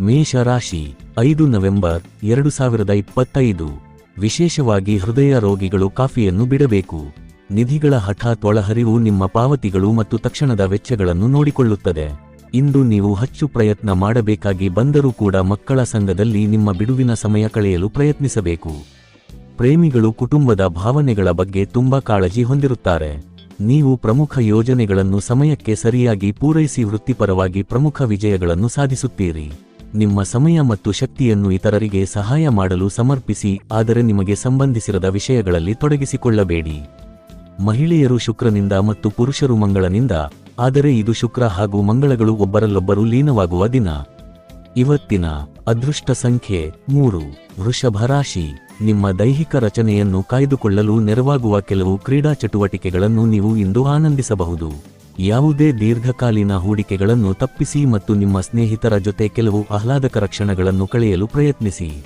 ಮೇಷ ರಾಶಿ ಐದು ನವೆಂಬರ್ ಎರಡು ಸಾವಿರದ ಇಪ್ಪತ್ತೈದು. ವಿಶೇಷವಾಗಿ ಹೃದಯ ರೋಗಿಗಳು ಕಾಫಿಯನ್ನು ಬಿಡಬೇಕು. ನಿಧಿಗಳ ಹಠಾತ್ ಒಳಹರಿವು ನಿಮ್ಮ ಪಾವತಿಗಳು ಮತ್ತು ತಕ್ಷಣದ ವೆಚ್ಚಗಳನ್ನು ನೋಡಿಕೊಳ್ಳುತ್ತದೆ. ಇಂದು ನೀವು ಹೆಚ್ಚು ಪ್ರಯತ್ನ ಮಾಡಬೇಕಾಗಿ ಬಂದರೂ ಕೂಡ ಮಕ್ಕಳ ಸಂಘದಲ್ಲಿ ನಿಮ್ಮ ಬಿಡುವಿನ ಸಮಯ ಕಳೆಯಲು ಪ್ರಯತ್ನಿಸಬೇಕು. ಪ್ರೇಮಿಗಳು ಕುಟುಂಬದ ಭಾವನೆಗಳ ಬಗ್ಗೆ ತುಂಬಾ ಕಾಳಜಿ ಹೊಂದಿರುತ್ತಾರೆ. ನೀವು ಪ್ರಮುಖ ಯೋಜನೆಗಳನ್ನು ಸಮಯಕ್ಕೆ ಸರಿಯಾಗಿ ಪೂರೈಸಿ ವೃತ್ತಿಪರವಾಗಿ ಪ್ರಮುಖ ವಿಜಯಗಳನ್ನು ಸಾಧಿಸುತ್ತೀರಿ. ನಿಮ್ಮ ಸಮಯ ಮತ್ತು ಶಕ್ತಿಯನ್ನು ಇತರರಿಗೆ ಸಹಾಯ ಮಾಡಲು ಸಮರ್ಪಿಸಿ, ಆದರೆ ನಿಮಗೆ ಸಂಬಂಧಿಸಿರದ ವಿಷಯಗಳಲ್ಲಿ ತೊಡಗಿಸಿಕೊಳ್ಳಬೇಡಿ. ಮಹಿಳೆಯರು ಶುಕ್ರನಿಂದ ಮತ್ತು ಪುರುಷರು ಮಂಗಳನಿಂದ, ಆದರೆ ಇದು ಶುಕ್ರ ಹಾಗೂ ಮಂಗಳಗಳು ಒಬ್ಬರಲ್ಲೊಬ್ಬರು ಲೀನವಾಗುವ ದಿನ. ಇವತ್ತಿನ ಅದೃಷ್ಟ ಸಂಖ್ಯೆ ಮೂರು. ವೃಷಭ ರಾಶಿ. ನಿಮ್ಮ ದೈಹಿಕ ರಚನೆಯನ್ನು ಕಾಯ್ದುಕೊಳ್ಳಲು ನೆರವಾಗುವ ಕೆಲವು ಕ್ರೀಡಾ ಚಟುವಟಿಕೆಗಳನ್ನು ನೀವು ಇಂದು ಆನಂದಿಸಬಹುದು. ಯಾವುದೇ ದೀರ್ಘಕಾಲೀನ ಹೂಡಿಕೆಗಳನ್ನು ತಪ್ಪಿಸಿ ಮತ್ತು ನಿಮ್ಮ ಸ್ನೇಹಿತರ ಜೊತೆ ಕೆಲವು ಆಹ್ಲಾದಕರ ಕ್ಷಣಗಳನ್ನು ಕಳೆಯಲು ಪ್ರಯತ್ನಿಸಿ.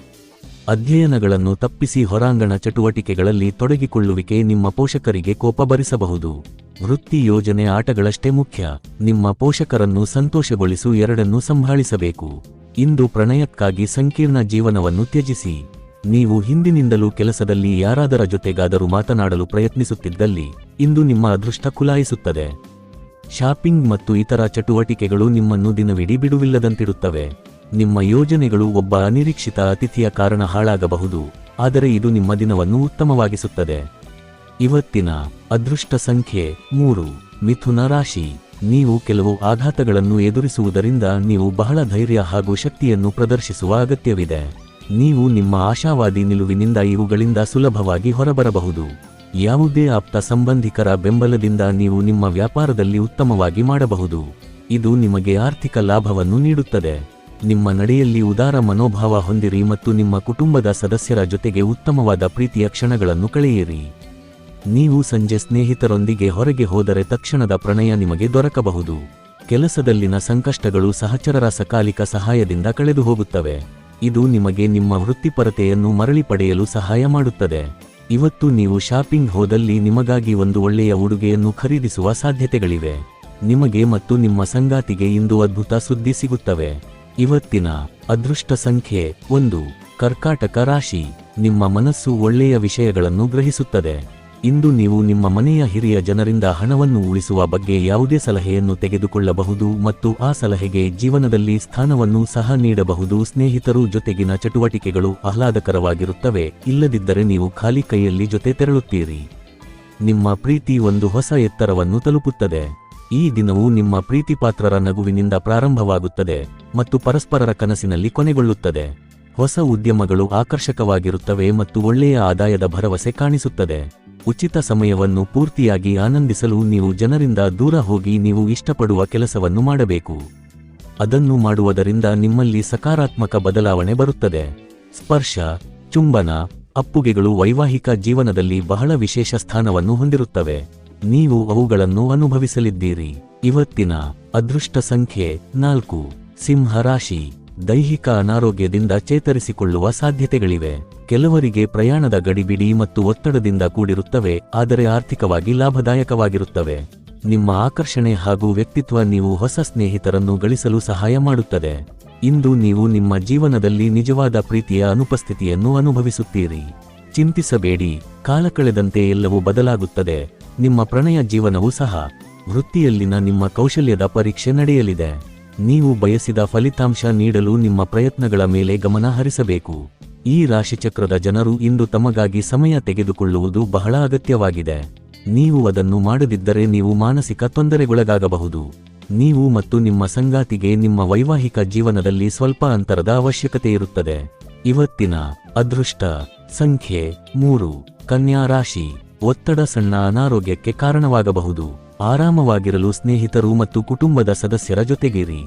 ಅಧ್ಯಯನಗಳನ್ನು ತಪ್ಪಿಸಿ ಹೊರಾಂಗಣ ಚಟುವಟಿಕೆಗಳಲ್ಲಿ ತೊಡಗಿಕೊಳ್ಳುವಿಕೆ ನಿಮ್ಮ ಪೋಷಕರಿಗೆ ಕೋಪ ಭರಿಸಬಹುದು. ವೃತ್ತಿ ಯೋಜನೆ ಆಟಗಳಷ್ಟೇ ಮುಖ್ಯ. ನಿಮ್ಮ ಪೋಷಕರನ್ನು ಸಂತೋಷಗೊಳಿಸು ಎರಡನ್ನೂ ಸಂಭಾಳಿಸಬೇಕು. ಇಂದು ಪ್ರಣಯಕ್ಕಾಗಿ ಸಂಕೀರ್ಣ ಜೀವನವನ್ನು ತ್ಯಜಿಸಿ. ನೀವು ಹಿಂದಿನಿಂದಲೂ ಕೆಲಸದಲ್ಲಿ ಯಾರಾದರ ಜೊತೆಗಾದರೂ ಮಾತನಾಡಲು ಪ್ರಯತ್ನಿಸುತ್ತಿದ್ದಲ್ಲಿ, ಇಂದು ನಿಮ್ಮ ಅದೃಷ್ಟ ಕುಲಾಯಿಸುತ್ತದೆ. ಶಾಪಿಂಗ್ ಮತ್ತು ಇತರ ಚಟುವಟಿಕೆಗಳು ನಿಮ್ಮನ್ನು ದಿನವಿಡೀ ಬಿಡುವಿಲ್ಲದಂತಿರುತ್ತವೆ. ನಿಮ್ಮ ಯೋಜನೆಗಳು ಒಬ್ಬ ಅನಿರೀಕ್ಷಿತ ಅತಿಥಿಯ ಕಾರಣ ಹಾಳಾಗಬಹುದು, ಆದರೆ ಇದು ನಿಮ್ಮ ದಿನವನ್ನು ಉತ್ತಮವಾಗಿಸುತ್ತದೆ. ಇವತ್ತಿನ ಅದೃಷ್ಟ ಸಂಖ್ಯೆ ಮೂರು. ಮಿಥುನ ರಾಶಿ. ನೀವು ಕೆಲವು ಆಘಾತಗಳನ್ನು ಎದುರಿಸುವುದರಿಂದ ನೀವು ಬಹಳ ಧೈರ್ಯ ಹಾಗೂ ಶಕ್ತಿಯನ್ನು ಪ್ರದರ್ಶಿಸುವ ಅಗತ್ಯವಿದೆ. ನೀವು ನಿಮ್ಮ ಆಶಾವಾದಿ ನಿಲುವಿನಿಂದ ಇವುಗಳಿಂದ ಸುಲಭವಾಗಿ ಹೊರಬರಬಹುದು. ಯಾವುದೇ ಆಪ್ತ ಸಂಬಂಧಿಕರ ಬೆಂಬಲದಿಂದ ನೀವು ನಿಮ್ಮ ವ್ಯಾಪಾರದಲ್ಲಿ ಉತ್ತಮವಾಗಿ ಮಾಡಬಹುದು. ಇದು ನಿಮಗೆ ಆರ್ಥಿಕ ಲಾಭವನ್ನು ನೀಡುತ್ತದೆ. ನಿಮ್ಮ ನಡೆಯಲ್ಲಿ ಉದಾರ ಮನೋಭಾವ ಹೊಂದಿರಿ ಮತ್ತು ನಿಮ್ಮ ಕುಟುಂಬದ ಸದಸ್ಯರ ಜೊತೆಗೆ ಉತ್ತಮವಾದ ಪ್ರೀತಿಯ ಕ್ಷಣಗಳನ್ನು ಕಳೆಯಿರಿ. ನೀವು ಸಂಜೆ ಸ್ನೇಹಿತರೊಂದಿಗೆ ಹೊರಗೆ ಹೋದರೆ ತಕ್ಷಣದ ಪ್ರಣಯ ನಿಮಗೆ ದೊರಕಬಹುದು. ಕೆಲಸದಲ್ಲಿನ ಸಂಕಷ್ಟಗಳು ಸಹಚರರ ಸಕಾಲಿಕ ಸಹಾಯದಿಂದ ಕಳೆದು ಹೋಗುತ್ತವೆ ಇದು ನಿಮಗೆ ನಿಮ್ಮ ವೃತ್ತಿಪರತೆಯನ್ನು ಮರಳಿ ಪಡೆಯಲು ಸಹಾಯ ಮಾಡುತ್ತದೆ. ಇವತ್ತು ನೀವು ಶಾಪಿಂಗ್ ಹೋದಲ್ಲಿ ನಿಮಗಾಗಿ ಒಂದು ಒಳ್ಳೆಯ ಉಡುಗೆಯನ್ನು ಖರೀದಿಸುವ ಸಾಧ್ಯತೆಗಳಿವೆ. ನಿಮಗೆ ಮತ್ತು ನಿಮ್ಮ ಸಂಗಾತಿಗೆ ಇಂದು ಅದ್ಭುತ ಸುದ್ದಿ ಸಿಗುತ್ತವೆ. ಇವತ್ತಿನ ಅದೃಷ್ಟ ಸಂಖ್ಯೆ ಒಂದು. ಕರ್ಕಾಟಕ ರಾಶಿ. ನಿಮ್ಮ ಮನಸ್ಸು ಒಳ್ಳೆಯ ವಿಷಯಗಳನ್ನು ಗ್ರಹಿಸುತ್ತದೆ. ಇಂದು ನೀವು ನಿಮ್ಮ ಮನೆಯ ಹಿರಿಯ ಜನರಿಂದ ಹಣವನ್ನು ಉಳಿಸುವ ಬಗ್ಗೆ ಯಾವುದೇ ಸಲಹೆಯನ್ನು ತೆಗೆದುಕೊಳ್ಳಬಹುದು ಮತ್ತು ಆ ಸಲಹೆಗೆ ಜೀವನದಲ್ಲಿ ಸ್ಥಾನವನ್ನು ಸಹ ನೀಡಬಹುದು. ಸ್ನೇಹಿತರು ಜೊತೆಗಿನ ಚಟುವಟಿಕೆಗಳು ಆಹ್ಲಾದಕರವಾಗಿರುತ್ತವೆ. ಇಲ್ಲದಿದ್ದರೆ ನೀವು ಖಾಲಿ ಕೈಯಲ್ಲಿ ಜೊತೆ ತೆರಳುತ್ತೀರಿ. ನಿಮ್ಮ ಪ್ರೀತಿ ಒಂದು ಹೊಸ ಎತ್ತರವನ್ನು ತಲುಪುತ್ತದೆ. ಈ ದಿನವು ನಿಮ್ಮ ಪ್ರೀತಿಪಾತ್ರರ ನಗುವಿನಿಂದ ಪ್ರಾರಂಭವಾಗುತ್ತದೆ ಮತ್ತು ಪರಸ್ಪರರ ಕನಸಿನಲ್ಲಿ ಕೊನೆಗೊಳ್ಳುತ್ತದೆ. ಹೊಸ ಉದ್ಯಮಗಳು ಆಕರ್ಷಕವಾಗಿರುತ್ತವೆ ಮತ್ತು ಒಳ್ಳೆಯ ಆದಾಯದ ಭರವಸೆ ಕಾಣಿಸುತ್ತದೆ. ಉಚಿತ ಸಮಯವನ್ನು ಪೂರ್ತಿಯಾಗಿ ಆನಂದಿಸಲು ನೀವು ಜನರಿಂದ ದೂರ ಹೋಗಿ ನೀವು ಇಷ್ಟಪಡುವ ಕೆಲಸವನ್ನು ಮಾಡಬೇಕು. ಅದನ್ನು ಮಾಡುವುದರಿಂದ ನಿಮ್ಮಲ್ಲಿ ಸಕಾರಾತ್ಮಕ ಬದಲಾವಣೆ ಬರುತ್ತದೆ. ಸ್ಪರ್ಶ, ಚುಂಬನ, ಅಪ್ಪುಗೆಗಳು ವೈವಾಹಿಕ ಜೀವನದಲ್ಲಿ ಬಹಳ ವಿಶೇಷ ಸ್ಥಾನವನ್ನು ಹೊಂದಿರುತ್ತವೆ. ನೀವು ಅವುಗಳನ್ನು ಅನುಭವಿಸಲಿದ್ದೀರಿ. ಇವತ್ತಿನ ಅದೃಷ್ಟ ಸಂಖ್ಯೆ ನಾಲ್ಕು. ಸಿಂಹ ರಾಶಿ ದೈಹಿಕ ಅನಾರೋಗ್ಯದಿಂದ ಚೇತರಿಸಿಕೊಳ್ಳುವ ಸಾಧ್ಯತೆಗಳಿವೆ. ಕೆಲವರಿಗೆ ಪ್ರಯಾಣದ ಗಡಿಬಿಡಿ ಮತ್ತು ಒತ್ತಡದಿಂದ ಕೂಡಿರುತ್ತವೆ, ಆದರೆ ಆರ್ಥಿಕವಾಗಿ ಲಾಭದಾಯಕವಾಗಿರುತ್ತವೆ. ನಿಮ್ಮ ಆಕರ್ಷಣೆ ಹಾಗೂ ವ್ಯಕ್ತಿತ್ವ ನೀವು ಹೊಸ ಸ್ನೇಹಿತರನ್ನು ಗಳಿಸಲು ಸಹಾಯ ಮಾಡುತ್ತದೆ. ಇಂದು ನೀವು ನಿಮ್ಮ ಜೀವನದಲ್ಲಿ ನಿಜವಾದ ಪ್ರೀತಿಯ ಅನುಪಸ್ಥಿತಿಯನ್ನು ಅನುಭವಿಸುತ್ತೀರಿ. ಚಿಂತಿಸಬೇಡಿ, ಕಾಲ ಕಳೆದಂತೆ ಎಲ್ಲವೂ ಬದಲಾಗುತ್ತದೆ. ನಿಮ್ಮ ಪ್ರಣಯ ಜೀವನವೂ ಸಹ ವೃತ್ತಿಯಲ್ಲಿನ ನಿಮ್ಮ ಕೌಶಲ್ಯದ ಪರೀಕ್ಷೆ ನಡೆಯಲಿದೆ. ನೀವು ಬಯಸಿದ ಫಲಿತಾಂಶ ನೀಡಲು ನಿಮ್ಮ ಪ್ರಯತ್ನಗಳ ಮೇಲೆ ಗಮನ ಹರಿಸಬೇಕು. ಈ ರಾಶಿಚಕ್ರದ ಜನರು ಇಂದು ತಮಗಾಗಿ ಸಮಯ ತೆಗೆದುಕೊಳ್ಳುವುದು ಬಹಳ ಅಗತ್ಯವಾಗಿದೆ. ನೀವು ಅದನ್ನು ಮಾಡದಿದ್ದರೆ ನೀವು ಮಾನಸಿಕ ತೊಂದರೆಗೊಳಗಾಗಬಹುದು. ನೀವು ಮತ್ತು ನಿಮ್ಮ ಸಂಗಾತಿಗೆ ನಿಮ್ಮ ವೈವಾಹಿಕ ಜೀವನದಲ್ಲಿ ಸ್ವಲ್ಪ ಅಂತರದ ಅವಶ್ಯಕತೆ ಇರುತ್ತದೆ. ಇವತ್ತಿನ ಅದೃಷ್ಟ ಸಂಖ್ಯೆ ಮೂರು. ಕನ್ಯಾ ರಾಶಿ ಒತ್ತಡ ಸಣ್ಣ ಅನಾರೋಗ್ಯಕ್ಕೆ ಕಾರಣವಾಗಬಹುದು. ಆರಾಮವಾಗಿರಲು ಸ್ನೇಹಿತರು ಮತ್ತು ಕುಟುಂಬದ ಸದಸ್ಯರ ಜೊತೆಗಿರಿ.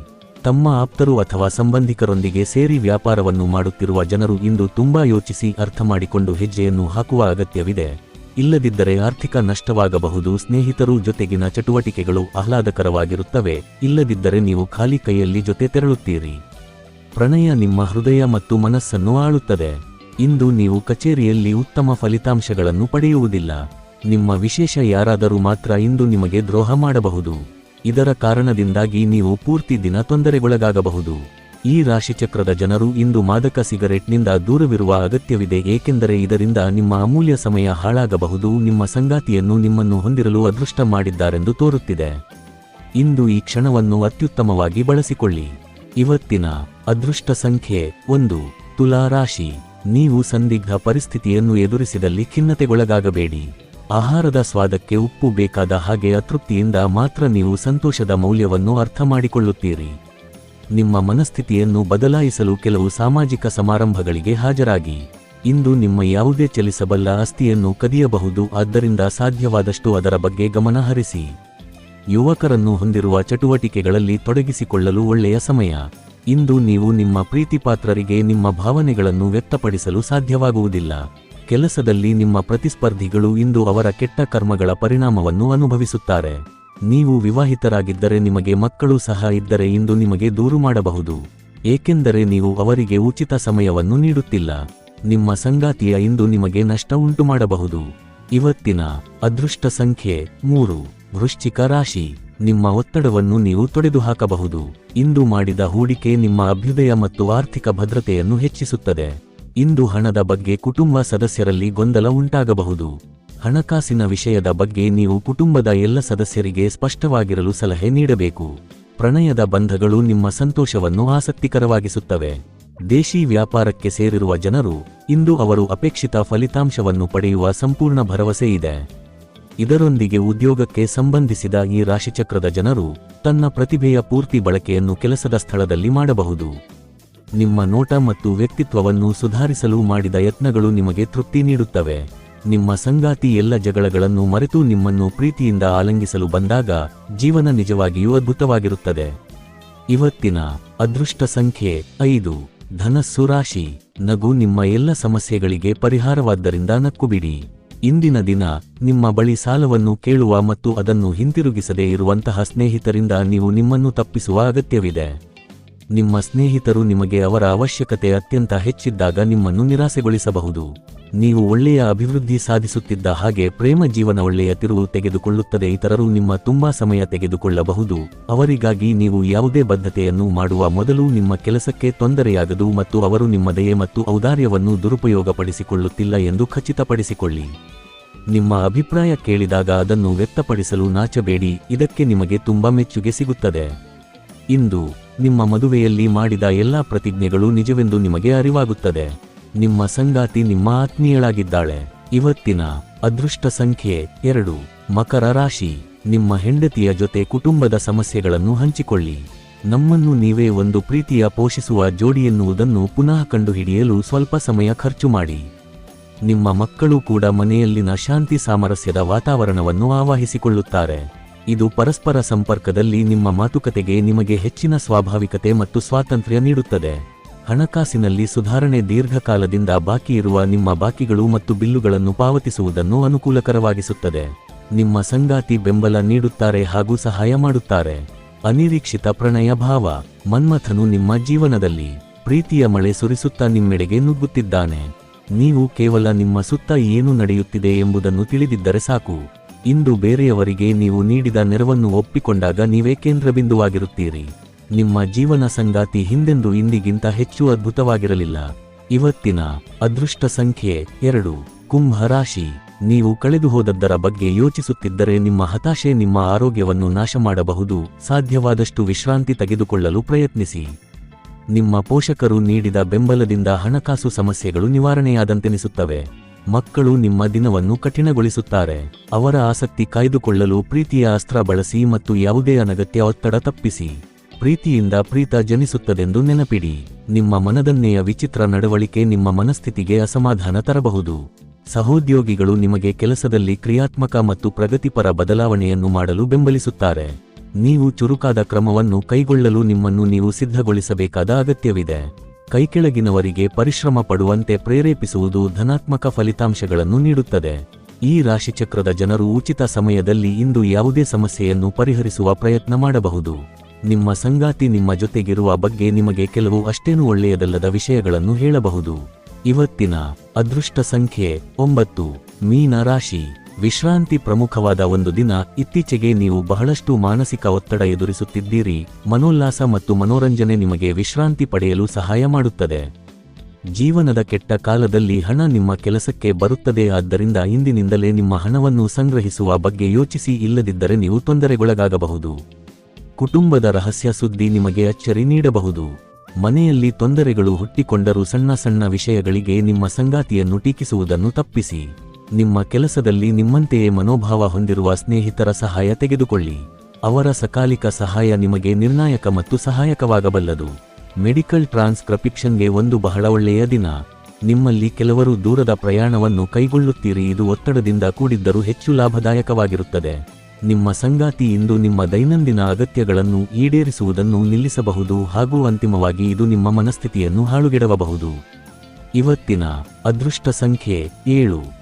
ತಮ್ಮ ಆಪ್ತರು ಅಥವಾ ಸಂಬಂಧಿಕರೊಂದಿಗೆ ಸೇರಿ ವ್ಯಾಪಾರವನ್ನು ಮಾಡುತ್ತಿರುವ ಜನರು ಇಂದು ತುಂಬಾ ಯೋಚಿಸಿ ಅರ್ಥ ಮಾಡಿಕೊಂಡು ಹೆಜ್ಜೆಯನ್ನು ಹಾಕುವ ಅಗತ್ಯವಿದೆ. ಇಲ್ಲದಿದ್ದರೆ ಆರ್ಥಿಕ ನಷ್ಟವಾಗಬಹುದು, ಸ್ನೇಹಿತರು ಜೊತೆಗಿನ ಚಟುವಟಿಕೆಗಳು ಆಹ್ಲಾದಕರವಾಗಿರುತ್ತವೆ, ಇಲ್ಲದಿದ್ದರೆ ನೀವು ಖಾಲಿ ಕೈಯಲ್ಲಿ ಜೊತೆ ತೆರಳುತ್ತೀರಿ. ಪ್ರಣಯ ನಿಮ್ಮ ಹೃದಯ ಮತ್ತು ಮನಸ್ಸನ್ನು ಆಳುತ್ತದೆ. ಇಂದು ನೀವು ಕಚೇರಿಯಲ್ಲಿ ಉತ್ತಮ ಫಲಿತಾಂಶಗಳನ್ನು ಪಡೆಯುವುದಿಲ್ಲ. ನಿಮ್ಮ ವಿಶೇಷ ಯಾರಾದರೂ ಮಾತ್ರ ಇಂದು ನಿಮಗೆ ದ್ರೋಹ ಮಾಡಬಹುದು. ಇದರ ಕಾರಣದಿಂದಾಗಿ ನೀವು ಪೂರ್ತಿ ದಿನ ತೊಂದರೆಗೊಳಗಾಗಬಹುದು. ಈ ರಾಶಿಚಕ್ರದ ಜನರು ಇಂದು ಮಾದಕ ಸಿಗರೆಟ್ನಿಂದ ದೂರವಿರುವ ಅಗತ್ಯವಿದೆ ಏಕೆಂದರೆ ಇದರಿಂದ ನಿಮ್ಮ ಅಮೂಲ್ಯ ಸಮಯ ಹಾಳಾಗಬಹುದು, ನಿಮ್ಮ ಸಂಗಾತಿಯನ್ನು ನಿಮ್ಮನ್ನು ಹೊಂದಿರಲು ಅದೃಷ್ಟ ಮಾಡಿದ್ದಾರೆಂದು ತೋರುತ್ತಿದೆ. ಇಂದು ಈ ಕ್ಷಣವನ್ನು ಅತ್ಯುತ್ತಮವಾಗಿ ಬಳಸಿಕೊಳ್ಳಿ. ಇವತ್ತಿನ ಅದೃಷ್ಟ ಸಂಖ್ಯೆ ಒಂದು, ತುಲಾ ರಾಶಿ. ನೀವು ಸಂದಿಗ್ಧ ಪರಿಸ್ಥಿತಿಯನ್ನು ಎದುರಿಸಿದಲ್ಲಿ ಖಿನ್ನತೆಗೊಳಗಾಗಬೇಡಿ. ಆಹಾರದ ಸ್ವಾದಕ್ಕೆ ಉಪ್ಪು ಬೇಕಾದ ಹಾಗೆ ಅತೃಪ್ತಿಯಿಂದ ಮಾತ್ರ ನೀವು ಸಂತೋಷದ ಮೌಲ್ಯವನ್ನು ಅರ್ಥ ಮಾಡಿಕೊಳ್ಳುತ್ತೀರಿ. ನಿಮ್ಮ ಮನಸ್ಥಿತಿಯನ್ನು ಬದಲಾಯಿಸಲು ಕೆಲವು ಸಾಮಾಜಿಕ ಸಮಾರಂಭಗಳಿಗೆ ಹಾಜರಾಗಿ. ಇಂದು ನಿಮ್ಮ ಯಾವುದೇ ಚಲಿಸಬಲ್ಲ ಅಸ್ಥಿಯನ್ನು ಕದಿಯಬಹುದು, ಆದ್ದರಿಂದ ಸಾಧ್ಯವಾದಷ್ಟು ಅದರ ಬಗ್ಗೆ ಗಮನ ಹರಿಸಿ. ಯುವಕರನ್ನು ಹೊಂದಿರುವ ಚಟುವಟಿಕೆಗಳಲ್ಲಿ ತೊಡಗಿಸಿಕೊಳ್ಳಲು ಒಳ್ಳೆಯ ಸಮಯ. ಇಂದು ನೀವು ನಿಮ್ಮ ಪ್ರೀತಿಪಾತ್ರರಿಗೆ ನಿಮ್ಮ ಭಾವನೆಗಳನ್ನು ವ್ಯಕ್ತಪಡಿಸಲು ಸಾಧ್ಯವಾಗುವುದಿಲ್ಲ. ಕೆಲಸದಲ್ಲಿ ನಿಮ್ಮ ಪ್ರತಿಸ್ಪರ್ಧಿಗಳು ಇಂದು ಅವರ ಕೆಟ್ಟ ಕರ್ಮಗಳ ಪರಿಣಾಮವನ್ನು ಅನುಭವಿಸುತ್ತಾರೆ. ನೀವು ವಿವಾಹಿತರಾಗಿದ್ದರೆ ನಿಮಗೆ ಮಕ್ಕಳು ಸಹ ಇದ್ದರೆ ಇಂದು ನಿಮಗೆ ದೂರು ಮಾಡಬಹುದು. ಏಕೆಂದರೆ ನೀವು ಅವರಿಗೆ ಉಚಿತ ಸಮಯವನ್ನು ನೀಡುತ್ತಿಲ್ಲ. ನಿಮ್ಮ ಸಂಗಾತಿಯ ಇಂದು ನಿಮಗೆ ನಷ್ಟ ಉಂಟು ಮಾಡಬಹುದು. ಇವತ್ತಿನ ಅದೃಷ್ಟ ಸಂಖ್ಯೆ ಮೂರು. ವೃಶ್ಚಿಕ ರಾಶಿ. ನಿಮ್ಮ ಒತ್ತಡವನ್ನು ನೀವು ತೊಡೆದುಹಾಕಬಹುದು. ಇಂದು ಮಾಡಿದ ಹೂಡಿಕೆ ನಿಮ್ಮ ಅಭ್ಯುದಯ ಮತ್ತು ಆರ್ಥಿಕ ಭದ್ರತೆಯನ್ನು ಹೆಚ್ಚಿಸುತ್ತದೆ. ಇಂದು ಹಣದ ಬಗ್ಗೆ ಕುಟುಂಬ ಸದಸ್ಯರಲ್ಲಿ ಗೊಂದಲ ಉಂಟಾಗಬಹುದು. ಹಣಕಾಸಿನ ವಿಷಯದ ಬಗ್ಗೆ ನೀವು ಕುಟುಂಬದ ಎಲ್ಲ ಸದಸ್ಯರಿಗೆ ಸ್ಪಷ್ಟವಾಗಿರಲು ಸಲಹೆ ನೀಡಬೇಕು. ಪ್ರಣಯದ ಬಂಧಗಳು ನಿಮ್ಮ ಸಂತೋಷವನ್ನು ಆಸಕ್ತಿಕರವಾಗಿಸುತ್ತವೆ. ದೇಶಿ ವ್ಯಾಪಾರಕ್ಕೆ ಸೇರಿರುವ ಜನರು ಇಂದು ಅವರು ಅಪೇಕ್ಷಿತ ಫಲಿತಾಂಶವನ್ನು ಪಡೆಯುವ ಸಂಪೂರ್ಣ ಭರವಸೆ ಇದೆ. ಇದರೊಂದಿಗೆ ಉದ್ಯೋಗಕ್ಕೆ ಸಂಬಂಧಿಸಿದ ಈ ರಾಶಿಚಕ್ರದ ಜನರು ತನ್ನ ಪ್ರತಿಭೆಯ ಪೂರ್ತಿ ಬಳಕೆಯನ್ನು ಕೆಲಸದ ಸ್ಥಳದಲ್ಲಿ ಮಾಡಬಹುದು. ನಿಮ್ಮ ನೋಟ ಮತ್ತು ವ್ಯಕ್ತಿತ್ವವನ್ನು ಸುಧಾರಿಸಲು ಮಾಡಿದ ಯತ್ನಗಳು ನಿಮಗೆ ತೃಪ್ತಿ ನೀಡುತ್ತವೆ. ನಿಮ್ಮ ಸಂಗಾತಿ ಎಲ್ಲ ಜಗಳಗಳನ್ನು ಮರೆತು ನಿಮ್ಮನ್ನು ಪ್ರೀತಿಯಿಂದ ಆಲಂಗಿಸಲು ಬಂದಾಗ ಜೀವನ ನಿಜವಾಗಿಯೂ ಅದ್ಭುತವಾಗಿರುತ್ತದೆ. ಇವತ್ತಿನ ಅದೃಷ್ಟ ಸಂಖ್ಯೆ ಐದು. ಧನಸ್ಸು ರಾಶಿ. ನಗು ನಿಮ್ಮ ಎಲ್ಲ ಸಮಸ್ಯೆಗಳಿಗೆ ಪರಿಹಾರವಾದ್ದರಿಂದ ನಕ್ಕುಬಿಡಿ. ಇಂದಿನ ದಿನ ನಿಮ್ಮ ಬಳಿ ಸಾಲವನ್ನು ಕೇಳುವ ಮತ್ತು ಅದನ್ನು ಹಿಂತಿರುಗಿಸದೇ ಇರುವಂತಹ ಸ್ನೇಹಿತರಿಂದ ನೀವು ನಿಮ್ಮನ್ನು ತಪ್ಪಿಸುವ ಅಗತ್ಯವಿದೆ. ನಿಮ್ಮ ಸ್ನೇಹಿತರು ನಿಮಗೆ ಅವರ ಅವಶ್ಯಕತೆ ಅತ್ಯಂತ ಹೆಚ್ಚಿದ್ದಾಗ ನಿಮ್ಮನ್ನು ನಿರಾಸೆಗೊಳಿಸಬಹುದು. ನೀವು ಒಳ್ಳೆಯ ಅಭಿವೃದ್ಧಿ ಸಾಧಿಸುತ್ತಿದ್ದ ಹಾಗೆ ಪ್ರೇಮ ಜೀವನ ಒಳ್ಳೆಯ ತಿರುವು ತೆಗೆದುಕೊಳ್ಳುತ್ತದೆ, ಇತರರು ನಿಮ್ಮ ತುಂಬಾ ಸಮಯ ತೆಗೆದುಕೊಳ್ಳಬಹುದು. ಅವರಿಗಾಗಿ ನೀವು ಯಾವುದೇ ಬದ್ಧತೆಯನ್ನು ಮಾಡುವ ಮೊದಲು ನಿಮ್ಮ ಕೆಲಸಕ್ಕೆ ತೊಂದರೆಯಾಗದು ಮತ್ತು ಅವರು ನಿಮ್ಮ ದಯೆ ಮತ್ತು ಔದಾರ್ಯವನ್ನು ದುರುಪಯೋಗಪಡಿಸಿಕೊಳ್ಳುತ್ತಿಲ್ಲ ಎಂದು ಖಚಿತಪಡಿಸಿಕೊಳ್ಳಿ. ನಿಮ್ಮ ಅಭಿಪ್ರಾಯ ಕೇಳಿದಾಗ ಅದನ್ನು ವ್ಯಕ್ತಪಡಿಸಲು ನಾಚಬೇಡಿ, ಇದಕ್ಕೆ ನಿಮಗೆ ತುಂಬಾ ಮೆಚ್ಚುಗೆ ಸಿಗುತ್ತದೆ. ಇಂದು ನಿಮ್ಮ ಮದುವೆಯಲ್ಲಿ ಮಾಡಿದ ಎಲ್ಲಾ ಪ್ರತಿಜ್ಞೆಗಳು ನಿಜವೆಂದು ನಿಮಗೆ ಅರಿವಾಗುತ್ತದೆ. ನಿಮ್ಮ ಸಂಗಾತಿ ನಿಮ್ಮ ಆತ್ಮೀಯಳಾಗಿದ್ದಾಳೆ. ಇವತ್ತಿನ ಅದೃಷ್ಟ ಸಂಖ್ಯೆ ಎರಡು. ಮಕರ ರಾಶಿ. ನಿಮ್ಮ ಹೆಂಡತಿಯ ಜೊತೆ ಕುಟುಂಬದ ಸಮಸ್ಯೆಗಳನ್ನು ಹಂಚಿಕೊಳ್ಳಿ. ನಮ್ಮನ್ನು ನೀವೇ ಒಂದು ಪ್ರೀತಿಯ ಪೋಷಿಸುವ ಜೋಡಿ ಎನ್ನುವುದನ್ನು ಪುನಃ ಕಂಡುಹಿಡಿಯಲು ಸ್ವಲ್ಪ ಸಮಯ ಖರ್ಚು ಮಾಡಿ. ನಿಮ್ಮ ಮಕ್ಕಳು ಕೂಡ ಮನೆಯಲ್ಲಿನ ಶಾಂತಿ ಸಾಮರಸ್ಯದ ವಾತಾವರಣವನ್ನು ಆವಾಹಿಸಿಕೊಳ್ಳುತ್ತಾರೆ. ಇದು ಪರಸ್ಪರ ಸಂಪರ್ಕದಲ್ಲಿ ನಿಮ್ಮ ಮಾತುಕತೆಗೆ ನಿಮಗೆ ಹೆಚ್ಚಿನ ಸ್ವಾಭಾವಿಕತೆ ಮತ್ತು ಸ್ವಾತಂತ್ರ್ಯ ನೀಡುತ್ತದೆ. ಹಣಕಾಸಿನಲ್ಲಿ ಸುಧಾರಣೆ ದೀರ್ಘಕಾಲದಿಂದ ಬಾಕಿ ಇರುವ ನಿಮ್ಮ ಬಾಕಿಗಳು ಮತ್ತು ಬಿಲ್ಲುಗಳನ್ನು ಪಾವತಿಸುವುದನ್ನು ಅನುಕೂಲಕರವಾಗಿಸುತ್ತದೆ. ನಿಮ್ಮ ಸಂಗಾತಿ ಬೆಂಬಲ ನೀಡುತ್ತಾರೆ ಹಾಗೂ ಸಹಾಯ ಮಾಡುತ್ತಾರೆ. ಅನಿರೀಕ್ಷಿತ ಪ್ರಣಯ ಭಾವ. ಮನ್ಮಥನು ನಿಮ್ಮ ಜೀವನದಲ್ಲಿ ಪ್ರೀತಿಯ ಮಳೆ ಸುರಿಸುತ್ತಾ ನಿಮ್ಮೆಡೆಗೆ ನುಗ್ಗುತ್ತಿದ್ದಾನೆ. ನೀವು ಕೇವಲ ನಿಮ್ಮ ಸುತ್ತ ಏನು ನಡೆಯುತ್ತಿದೆ ಎಂಬುದನ್ನು ತಿಳಿದಿದ್ದರೆ ಸಾಕು. ಇಂದು ಬೇರೆಯವರಿಗೆ ನೀವು ನೀಡಿದ ನೆರವನ್ನು ಒಪ್ಪಿಕೊಂಡಾಗ ನೀವೇ ಕೇಂದ್ರಬಿಂದುವಾಗಿರುತ್ತೀರಿ. ನಿಮ್ಮ ಜೀವನ ಸಂಗಾತಿ ಹಿಂದೆಂದು ಇಂದಿಗಿಂತ ಹೆಚ್ಚು ಅದ್ಭುತವಾಗಿರಲಿಲ್ಲ. ಇವತ್ತಿನ ಅದೃಷ್ಟ ಸಂಖ್ಯೆ ಎರಡು. ಕುಂಭ ರಾಶಿ. ನೀವು ಕಳೆದುಹೋದದ್ದರ ಬಗ್ಗೆ ಯೋಚಿಸುತ್ತಿದ್ದರೆ ನಿಮ್ಮ ಹತಾಶೆ ನಿಮ್ಮ ಆರೋಗ್ಯವನ್ನು ನಾಶ ಮಾಡಬಹುದು ಸಾಧ್ಯವಾದಷ್ಟು ವಿಶ್ರಾಂತಿ ತೆಗೆದುಕೊಳ್ಳಲು ಪ್ರಯತ್ನಿಸಿ. ನಿಮ್ಮ ಪೋಷಕರು ನೀಡಿದ ಬೆಂಬಲದಿಂದ ಹಣಕಾಸು ಸಮಸ್ಯೆಗಳು ನಿವಾರಣೆಯಾದಂತೆನಿಸುತ್ತವೆ. ಮಕ್ಕಳು ನಿಮ್ಮ ದಿನವನ್ನು ಕಠಿಣಗೊಳಿಸುತ್ತಾರೆ. ಅವರ ಆಸಕ್ತಿ ಕಾಯ್ದುಕೊಳ್ಳಲು ಪ್ರೀತಿಯ ಅಸ್ತ್ರ ಬಳಸಿ ಮತ್ತು ಯಾವುದೇ ಅನಗತ್ಯ ಒತ್ತಡ ತಪ್ಪಿಸಿ. ಪ್ರೀತಿಯಿಂದ ಪ್ರೀತ ಜನಿಸುತ್ತದೆಂದು ನೆನಪಿಡಿ. ನಿಮ್ಮ ಮನದನ್ನೆಯ ವಿಚಿತ್ರ ನಡವಳಿಕೆ ನಿಮ್ಮ ಮನಸ್ಥಿತಿಗೆ ಅಸಮಾಧಾನ ತರಬಹುದು. ಸಹೋದ್ಯೋಗಿಗಳು ನಿಮಗೆ ಕೆಲಸದಲ್ಲಿ ಕ್ರಿಯಾತ್ಮಕ ಮತ್ತು ಪ್ರಗತಿಪರ ಬದಲಾವಣೆಯನ್ನು ಮಾಡಲು ಬೆಂಬಲಿಸುತ್ತಾರೆ. ನೀವು ಚುರುಕಾದ ಕ್ರಮವನ್ನು ಕೈಗೊಳ್ಳಲು ನಿಮ್ಮನ್ನು ನೀವು ಸಿದ್ಧಗೊಳಿಸಬೇಕಾದ ಅಗತ್ಯವಿದೆ. ಕೈಕೆಳಗಿನವರಿಗೆ ಪರಿಶ್ರಮ ಪಡುವಂತೆ ಪ್ರೇರೇಪಿಸುವುದು ಧನಾತ್ಮಕ ಫಲಿತಾಂಶಗಳನ್ನು ನೀಡುತ್ತದೆ. ಈ ರಾಶಿಚಕ್ರದ ಜನರು ಉಚಿತ ಸಮಯದಲ್ಲಿ ಇಂದು ಯಾವುದೇ ಸಮಸ್ಯೆಯನ್ನು ಪರಿಹರಿಸುವ ಪ್ರಯತ್ನ ಮಾಡಬಹುದು. ನಿಮ್ಮ ಸಂಗಾತಿ ನಿಮ್ಮ ಜೊತೆಗಿರುವ ಬಗ್ಗೆ ನಿಮಗೆ ಕೆಲವು ಅಷ್ಟೇನು ಒಳ್ಳೆಯದಲ್ಲದ ವಿಷಯಗಳನ್ನು ಹೇಳಬಹುದು. ಇವತ್ತಿನ ಅದೃಷ್ಟ ಸಂಖ್ಯೆ ಒಂಬತ್ತು, ಮೀನ ರಾಶಿ. ವಿಶ್ರಾಂತಿ ಪ್ರಮುಖವಾದ ಒಂದು ದಿನ ಇತ್ತೀಚೆಗೆ ನೀವು ಬಹಳಷ್ಟು ಮಾನಸಿಕ ಒತ್ತಡ ಎದುರಿಸುತ್ತಿದ್ದೀರಿ. ಮನೋಲ್ಲಾಸ ಮತ್ತು ಮನೋರಂಜನೆ ನಿಮಗೆ ವಿಶ್ರಾಂತಿ ಪಡೆಯಲು ಸಹಾಯ ಮಾಡುತ್ತದೆ. ಜೀವನದ ಕೆಟ್ಟ ಕಾಲದಲ್ಲಿ ಹಣ ನಿಮ್ಮ ಕೆಲಸಕ್ಕೆ ಬರುತ್ತದೆ. ಆದ್ದರಿಂದ ಇಂದಿನಿಂದಲೇ ನಿಮ್ಮ ಹಣವನ್ನು ಸಂಗ್ರಹಿಸುವ ಬಗ್ಗೆ ಯೋಚಿಸಿ. ಇಲ್ಲದಿದ್ದರೆ ನೀವು ತೊಂದರೆಗೊಳಗಾಗಬಹುದು. ಕುಟುಂಬದ ರಹಸ್ಯ ಸುದ್ದಿ ನಿಮಗೆ ಅಚ್ಚರಿ ನೀಡಬಹುದು. ಮನೆಯಲ್ಲಿ ತೊಂದರೆಗಳು ಹುಟ್ಟಿಕೊಂಡರೂ ಸಣ್ಣ ಸಣ್ಣ ವಿಷಯಗಳಿಗೆ ನಿಮ್ಮ ಸಂಗಾತಿಯನ್ನು ಟೀಕಿಸುವುದನ್ನು ತಪ್ಪಿಸಿ. ನಿಮ್ಮ ಕೆಲಸದಲ್ಲಿ ನಿಮ್ಮಂತೆಯೇ ಮನೋಭಾವ ಹೊಂದಿರುವ ಸ್ನೇಹಿತರ ಸಹಾಯ ತೆಗೆದುಕೊಳ್ಳಿ. ಅವರ ಸಕಾಲಿಕ ಸಹಾಯ ನಿಮಗೆ ನಿರ್ಣಾಯಕ ಮತ್ತು ಸಹಾಯಕವಾಗಬಲ್ಲದು. ಮೆಡಿಕಲ್ ಟ್ರಾನ್ಸ್ಕ್ರಪಿಕ್ಷನ್ಗೆ ಒಂದು ಬಹಳ ಒಳ್ಳೆಯ ದಿನ. ನಿಮ್ಮಲ್ಲಿ ಕೆಲವರು ದೂರದ ಪ್ರಯಾಣವನ್ನು ಕೈಗೊಳ್ಳುತ್ತೀರಿ, ಇದು ಒತ್ತಡದಿಂದ ಕೂಡಿದ್ದರೂ ಹೆಚ್ಚು ಲಾಭದಾಯಕವಾಗಿರುತ್ತದೆ. ನಿಮ್ಮ ಸಂಗಾತಿ ಇಂದು ನಿಮ್ಮ ದೈನಂದಿನ ಅಗತ್ಯಗಳನ್ನು ಈಡೇರಿಸುವುದನ್ನು ನಿಲ್ಲಿಸಬಹುದು ಹಾಗೂ ಅಂತಿಮವಾಗಿ ಇದು ನಿಮ್ಮ ಮನಸ್ಥಿತಿಯನ್ನು ಹಾಳುಗೆಡವಬಹುದು. ಇವತ್ತಿನ ಅದೃಷ್ಟ ಸಂಖ್ಯೆ ಏಳು.